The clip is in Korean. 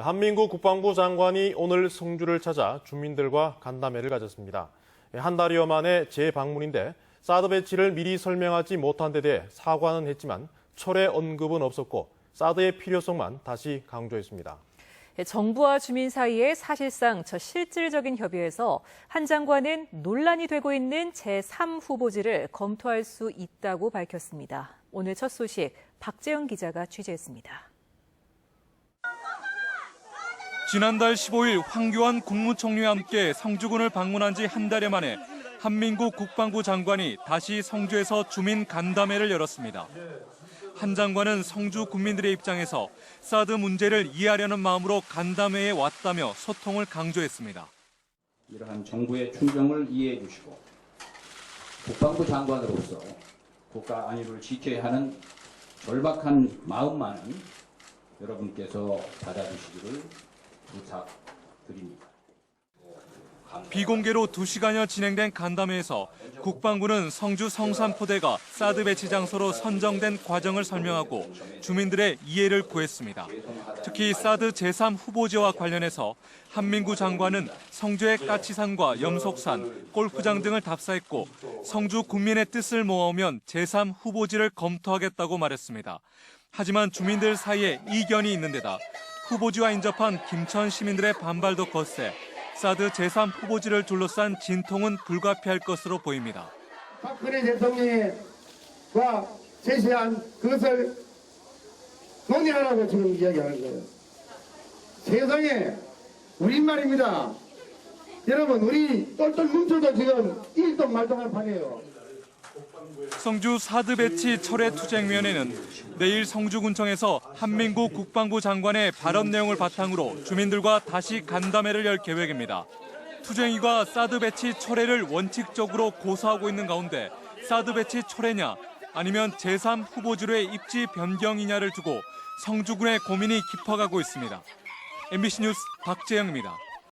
한민구 국방부 장관이 오늘 성주를 찾아 주민들과 간담회를 가졌습니다. 한 달여 만에 재방문인데 사드 배치를 미리 설명하지 못한 데 대해 사과는 했지만 철회 언급은 없었고 사드의 필요성만 다시 강조했습니다. 정부와 주민 사이에 사실상 저 실질적인 협의에서 한 장관은 논란이 되고 있는 제3 후보지를 검토할 수 있다고 밝혔습니다. 오늘 첫 소식 박재영 기자가 취재했습니다. 지난달 15일 황교안 국무총리와 함께 성주군을 방문한 지 한 달여 만에 한민국 국방부 장관이 다시 성주에서 주민 간담회를 열었습니다. 한 장관은 성주 국민들의 입장에서 사드 문제를 이해하려는 마음으로 간담회에 왔다며 소통을 강조했습니다. 이러한 정부의 충정을 이해해 주시고 국방부 장관으로서 국가 안위를 지켜야 하는 절박한 마음만은 여러분께서 받아주시기를 부탁드립니다. 비공개로 2시간여 진행된 간담회에서 국방부는 성주 성산포대가 사드 배치 장소로 선정된 과정을 설명하고 주민들의 이해를 구했습니다. 특히 사드 제3 후보지와 관련해서 한민구 장관은 성주의 까치산과 염속산, 골프장 등을 답사했고 성주 국민의 뜻을 모아오면 제3 후보지를 검토하겠다고 말했습니다. 하지만 주민들 사이에 이견이 있는 데다 후보지와 인접한 김천 시민들의 반발도 거세 사드 제3 후보지를 둘러싼 진통은 불가피할 것으로 보입니다. 박근혜 대통령과 제시한 그것을 논의하라고 지금 이야기하는 거예요. 세상에 우리말입니다. 여러분 우리 똘똘 뭉쳐도 지금 일동 말동할 판이에요. 성주 사드 배치 철회 투쟁위원회는 내일 성주군청에서 한민국 국방부 장관의 발언 내용을 바탕으로 주민들과 다시 간담회를 열 계획입니다. 투쟁위가 사드 배치 철회를 원칙적으로 고수하고 있는 가운데 사드 배치 철회냐 아니면 제3 후보지로의 입지 변경이냐를 두고 성주군의 고민이 깊어가고 있습니다. MBC 뉴스 박재영입니다.